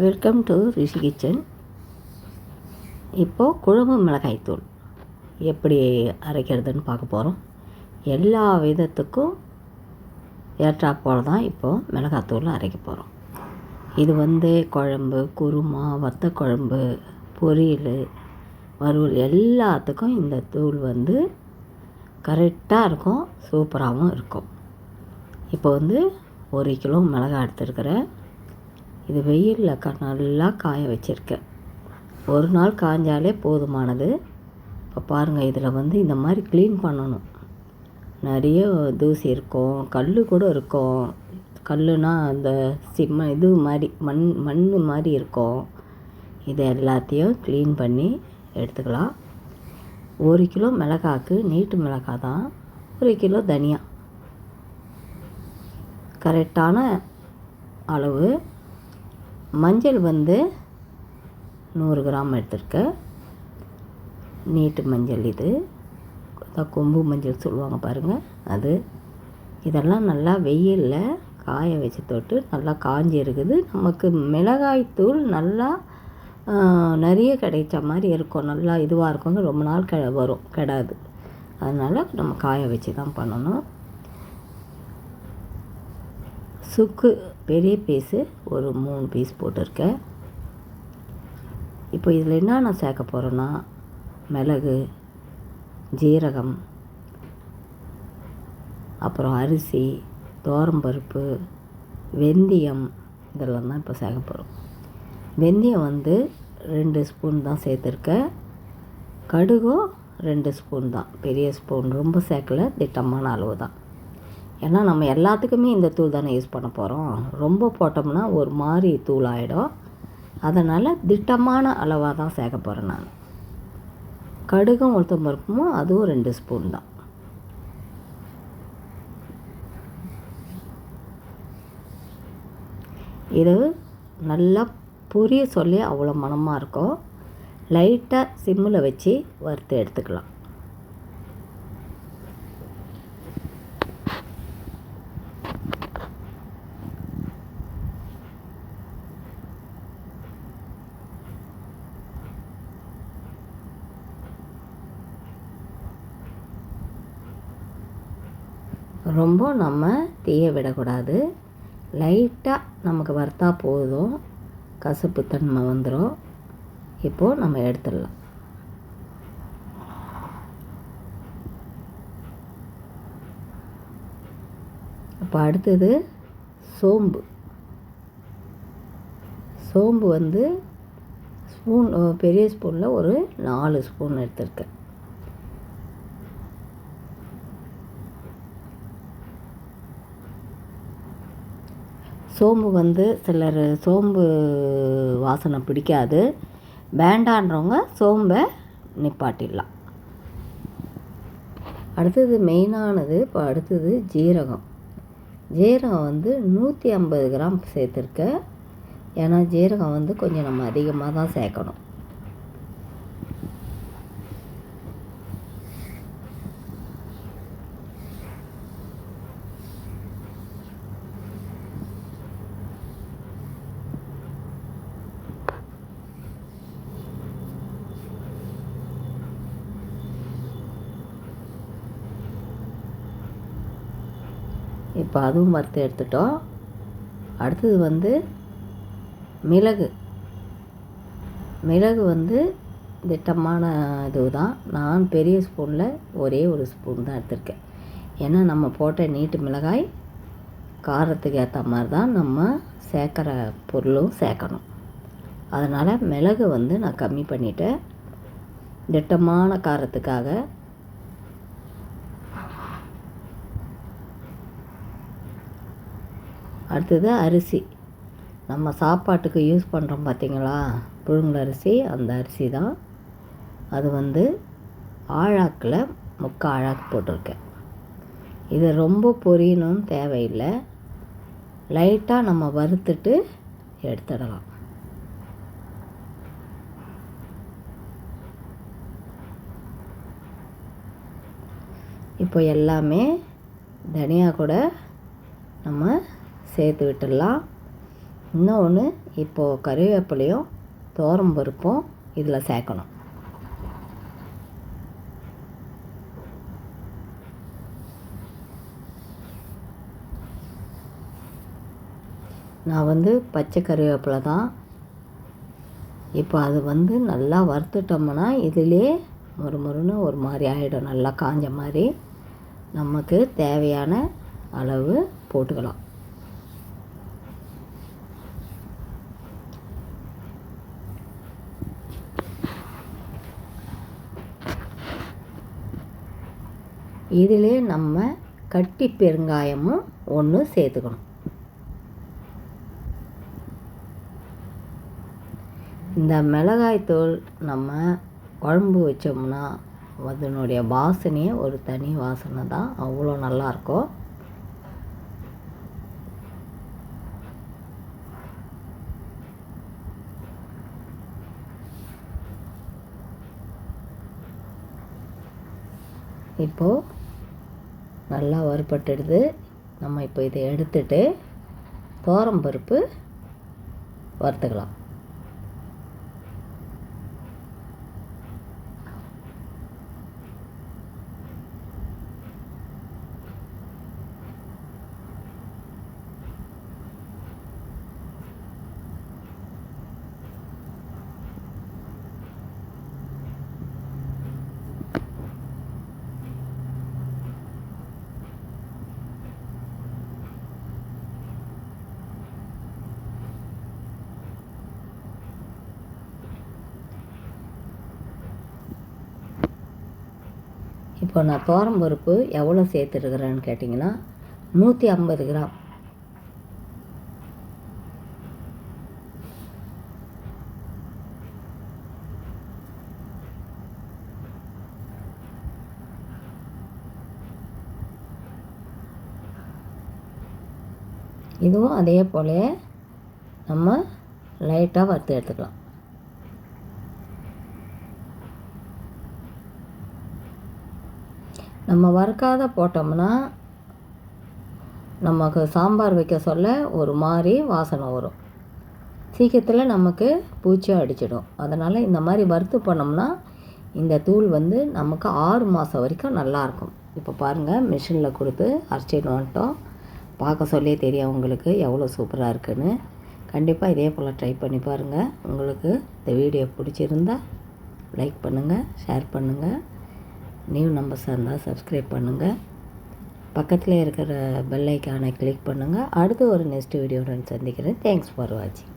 Welcome to Rishi kitchen இப்போது குழம்பு மிளகாய்த்தூள் எப்படி அரைக்கிறதுன்னு பார்க்க போகிறோம் எல்லா விதத்துக்கும் ஏற்றாப்போல் தான் இப்போது மிளகாய்த்தூள் அரைக்க போகிறோம் இது வந்து குழம்பு குருமா வத்த குழம்பு பொரியல் வறுவல் எல்லாத்துக்கும் இந்த தூள் வந்து கரெக்டாக இருக்கும் சூப்பராகவும் இருக்கும். இப்போ வந்து ஒரு கிலோ மிளகாய் எடுத்துருக்கிறேன். இது வெயிலில் க நல்லா காய வச்சுருக்கேன். ஒரு நாள் காய்ஞ்சாலே போதுமானது. இப்போ பாருங்கள் இதில் வந்து இந்த மாதிரி க்ளீன் பண்ணணும். நிறைய தூசி இருக்கும் கல் கூட இருக்கும். கல்லுனா அந்த சிம்ம இது மாதிரி மண் மண் மாதிரி இருக்கும். இது எல்லாத்தையும் க்ளீன் பண்ணி எடுத்துக்கலாம். ஒரு கிலோ மிளகாக்கு நீட்டு மிளகாய் தான் ஒரு கிலோ தனியா. கரெக்டான அளவு மஞ்சள் வந்து நூறு கிராம் எடுத்திருக்கேன் நீட்டு மஞ்சள் இது. கொம்பு மஞ்சள் சொல்லுவாங்க பாருங்கள் அது. இதெல்லாம் நல்லா வெயிலில் காய வச்சு தொட்டு நல்லா காஞ்சி இருக்குது. நமக்கு மிளகாய்த்தூள் நல்லா நிறைய கிடைச்ச மாதிரி இருக்கும். நல்லா இதுவாக இருக்குங்க. ரொம்ப நாள் கெ வரும் கெடாது. அதனால் நம்ம காய வச்சு தான் பண்ணணும். சுக்கு பெரிய பீஸு ஒரு மூணு பீஸ் போட்டிருக்கேன். இப்போ இதில் என்ன நான் சேர்க்க போகிறேன்னா மிளகு ஜீரகம் அப்புறம் அரிசி தோரம்பருப்பு வெந்தயம் இதெல்லாம் தான் இப்போ சேர்க்க போகிறோம் வெந்தயம் வந்து ரெண்டு ஸ்பூன் தான் சேர்த்துருக்கேன். கடுகும் ரெண்டு ஸ்பூன் தான். பெரிய ஸ்பூன் ரொம்ப சேர்க்கல திட்டமான அளவு தான். ஏன்னா நம்ம எல்லாத்துக்குமே இந்த தூள் தானே யூஸ் பண்ண போகிறோம் ரொம்ப போட்டோம்னா ஒரு மாதிரி தூள் ஆகிடும் அதனால் திட்டமான அளவாக தான் சேர்க்க போகிறேன் நான். கடுகும் உளுத்தம் பருப்புமோ அதுவும் ரெண்டு ஸ்பூன் தான். இது நல்லா பொரிய சொல்லி அவ்வளோ மனமாக இருக்கும். லைட்டாக சிம்மில் வச்சு வறுத்து எடுத்துக்கலாம். ரொம்ப நம்ம தீய விடக்கூடாது. லைட்டாக நமக்கு வறுத்தா போதும். கசப்பு தன்மை வந்துடும் இப்போது நம்ம எடுத்துடலாம். இப்போ அடுத்தது சோம்பு. சோம்பு வந்து ஸ்பூன் பெரிய ஸ்பூனில் ஒரு நாலு ஸ்பூன் எடுத்திருக்கேன். சோம்பு வந்து சிலர் சோம்பு வாசனை பிடிக்காது. வேண்டான்றவங்க சோம்பை நிப்பாட்டிடலாம். அடுத்தது மெயினானது இப்போ அடுத்தது ஜீரகம். ஜீரகம் வந்து நூற்றி ஐம்பது கிராம் சேர்த்துருக்கேன். ஏன்னா ஜீரகம் வந்து கொஞ்சம் நம்ம அதிகமாக தான் சேர்க்கணும். இப்போ அதுவும் வறுத்து எடுத்துட்டோம். அடுத்தது வந்து மிளகு. மிளகு வந்து திட்டமான இது தான் நான் பெரிய ஸ்பூனில் ஒரே ஒரு ஸ்பூன் தான் எடுத்திருக்கேன். ஏன்னா நம்ம போட்ட நீட்டு மிளகாய் காரத்துக்கு ஏற்ற மாதிரி தான் நம்ம சேர்க்குற பொருளும் சேர்க்கணும். அதனால் மிளகு வந்து நான் கம்மி பண்ணிவிட்டேன் திட்டமான காரத்துக்காக அடுத்தது அரிசி. நம்ம சாப்பாட்டுக்கு யூஸ் பண்ணுறோம் பார்த்திங்களா புழுங்கல் அரிசி அந்த அரிசி தான். அது வந்து ஆழாக்கில் முக்கால் ஆழாக்கு போட்டிருக்கேன். இதை ரொம்ப பொரியணும்னு தேவையில்லை. லைட்டாக நம்ம வறுத்துட்டு எடுத்துடலாம். இப்போ எல்லாமே தனியாக கூட நம்ம சேர்த்து விட்டுடலாம். இன்னொன்று இப்போது கறிவேப்பிலையும் தோரம் பருப்பும் இதில் சேர்க்கணும். நான் வந்து பச்சை கறிவேப்பிலை தான். இப்போ அது வந்து நல்லா வறுத்துட்டோம்னா இதிலே மொறு மொறுன்னு ஒரு மாதிரி ஆகிடும் நல்லா காஞ்ச மாதிரி. நமக்கு தேவையான அளவு போட்டுக்கலாம். இதிலே நம்ம கட்டி பெருங்காயமும் ஒன்று சேர்த்துக்கணும். இந்த மிளகாய்த்தூள் நம்ம குழம்பு வச்சோம்னா அதனுடைய வாசனையே ஒரு தனி வாசனை தான். அவ்வளோ நல்லாயிருக்கும் இப்போது நல்லா வறுபட்டுடுது. நம்ம இப்போ இதை எடுத்துட்டு கோரம்பருப்பு வறுத்துக்கலாம். இப்போ நான் தோரம் பருப்பு எவ்வளோ சேர்த்துருக்குறேன்னு கேட்டிங்கன்னா நூற்றி ஐம்பது கிராம். இதுவும் அதே போல நம்ம லைட்டாக வறுத்து எடுத்துக்கலாம். நம்ம வறுக்காத போட்டோம்னா நமக்கு சாம்பார் வைக்க சொல்ல ஒரு மாதிரி வாசனை வரும். சீக்கிரத்தில் நமக்கு பூச்சி அடிச்சிடும். அதனால் இந்த மாதிரி வறுத்து பண்ணோம்னா இந்த தூள் வந்து நமக்கு ஆறு மாதம் வரைக்கும் நல்லாயிருக்கும் இப்போ பாருங்கள் மிஷினில் கொடுத்து அரைச்சிட்டு வந்துட்டோம். பார்க்க சொல்லே தெரியும் உங்களுக்கு எவ்வளோ சூப்பராக இருக்குன்னு. கண்டிப்பாக இதே போல் ட்ரை பண்ணி பாருங்கள் உங்களுக்கு இந்த வீடியோ பிடிச்சிருந்தா லைக் பண்ணுங்கள் ஷேர் பண்ணுங்கள் நியூ நம்பர்ஸாக இருந்தால் சப்ஸ்கிரைப் பண்ணுங்கள் பக்கத்தில் இருக்கிற பெல் ஐக்கானை கிளிக் பண்ணுங்கள் அடுத்து ஒரு நெக்ஸ்ட் வீடியோவுடன் சந்திக்கிறேன். தேங்க்ஸ் ஃபார் வாட்சிங்